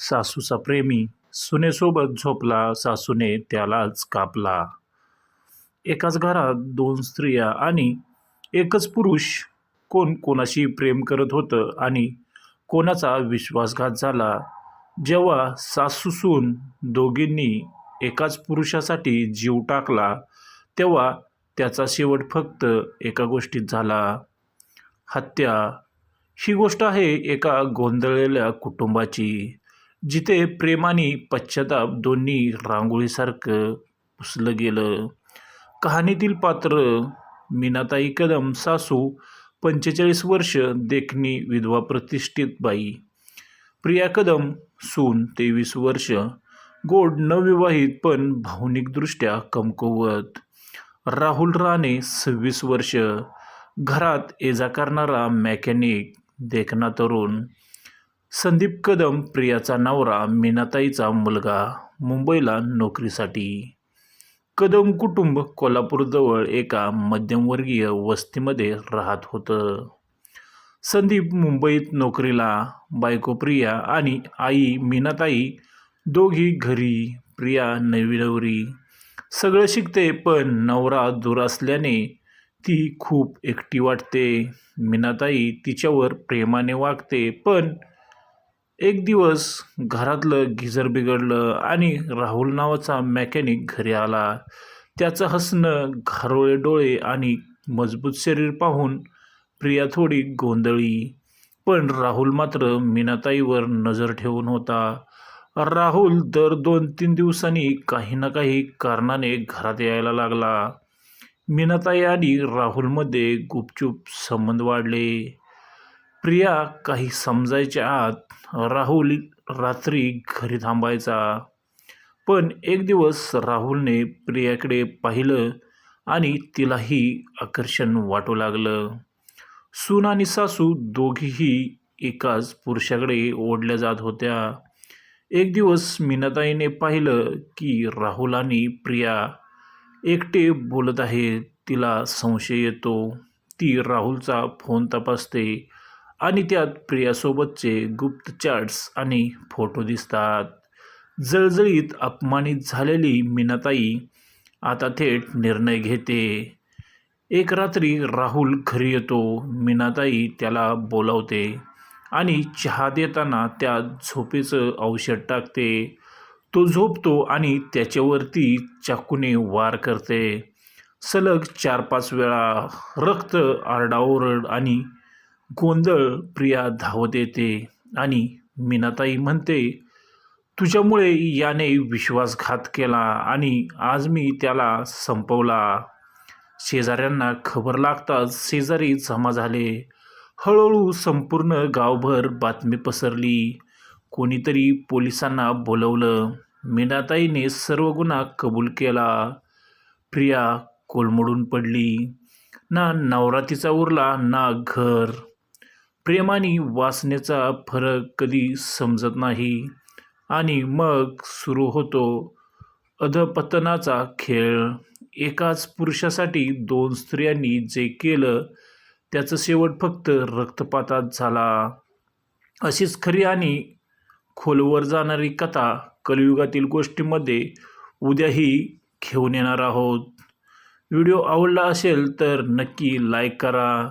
सासूचा प्रेमी सुनेसोबत झोपला सासूने त्यालाच कापला. एकाच घरात दोन स्त्रिया आणि एकच पुरुष. कोण कोणाशी प्रेम करत होतं आणि कोणाचा विश्वासघात झाला? जेव्हा सासूसून दोघींनी एकाच पुरुषासाठी जीव टाकला तेव्हा त्याचा शेवट फक्त एका गोष्टीत झाला. हत्या. ही गोष्ट आहे एका गोंधळलेल्या कुटुंबाची. जिथे प्रेम आणि पश्चाताप दोन्ही रांगोळीसारखं पुसलं गेलं. कहाणीतील पात्र मीनाताई कदम सासू पंचेचाळीस वर्ष देखणी विधवा प्रतिष्ठित बाई. प्रिया कदम सून तेवीस वर्ष गोड नवविवाहित पण भावनिकदृष्ट्या कमकुवत. राहुल राणे सव्वीस वर्ष घरात एजा करणारा मेकॅनिक देखना तरुण. संदीप कदम प्रियाचा नवरा मीनाताईचा मुलगा मुंबईला नोकरीसाठी. कदम कुटुंब कोल्हापूरजवळ एका मध्यमवर्गीय वस्तीमध्ये राहत होतं. संदीप मुंबईत नोकरीला बायको प्रिया आणि आई मीनाताई दोघी घरी प्रिया नवी नवरी सगळं शिकते पण नवरा दूर असल्याने ती खूप एकटी वाटते. मीनाताई तिच्यावर प्रेमाने वागते पण एक दिवस घरातलं गिझर बिघडलं आणि राहुल नावाचा मेकॅनिक घरी आला. त्याचं हसणं घारोळे डोळे आणि मजबूत शरीर पाहून प्रिया थोडी गोंधळी. पण राहुल मात्र मीनाताईवर नजर ठेवून होता. राहुल दर दोन तीन दिवसांनी काही ना काही कारणाने घरात यायला लागला. मीनाताई आणि राहुलमध्ये गुपचूप संबंध वाढले. प्रिया काही समजायच्या आत राहुल रात्री घरी थांबायचा. पण एक दिवस राहुलने प्रियाकडे पाहिलं आणि तिलाही आकर्षण वाटू लागलं. सून आणि सासू दोघीही एकाच पुरुषाकडे ओढल्या जात होत्या. एक दिवस मीनाताईने पाहिलं की राहुल आणि प्रिया एकटे बोलत आहे तिला संशय येतो. ती राहुलचा फोन तपासते. आणि त्यात प्रियासोबतचे गुप्त चॅट्स आणि फोटो दिसतात. जळजळीत अपमानित झालेली मीनाताई आता थेट निर्णय घेते. एक रात्री राहुल घरी येतो. मीनाताई त्याला बोलावते आणि चहा देताना त्यात झोपेचं औषध टाकते. तो झोपतो आणि त्याच्यावरती चाकूने वार करते. सलग चार पाच वेळा रक्त आरडाओरड आणि गोंधळ प्रिया धावत येते आणि मीनाताई म्हणते तुझ्यामुळे याने विश्वासघात केला आणि आज मी त्याला संपवला. शेजाऱ्यांना खबर लागताच शेजारी जमा झाले. हळूहळू संपूर्ण गावभर बातमी पसरली. कोणीतरी पोलिसांना बोलवलं. मीनाताईने सर्व गुन्हा कबूल केला. प्रिया कोलमडून पडली. ना नवरात्रीचा उरला ना घर. प्रेमाने वासनेचा फरक कधी समजत नाही. आणि मग सुरू होतो अधपतनाचा खेळ. एकाच पुरुषासाठी दोन स्त्रियांनी जे केलं त्याचं शेवट फक्त रक्तपातात झाला. अशीच खरी आणि खोलवर जाणारी कथा कलियुगातील गोष्टीमध्ये उद्याही घेऊन येणार आहोत. व्हिडिओ आवडला असेल तर नक्की लाईक करा.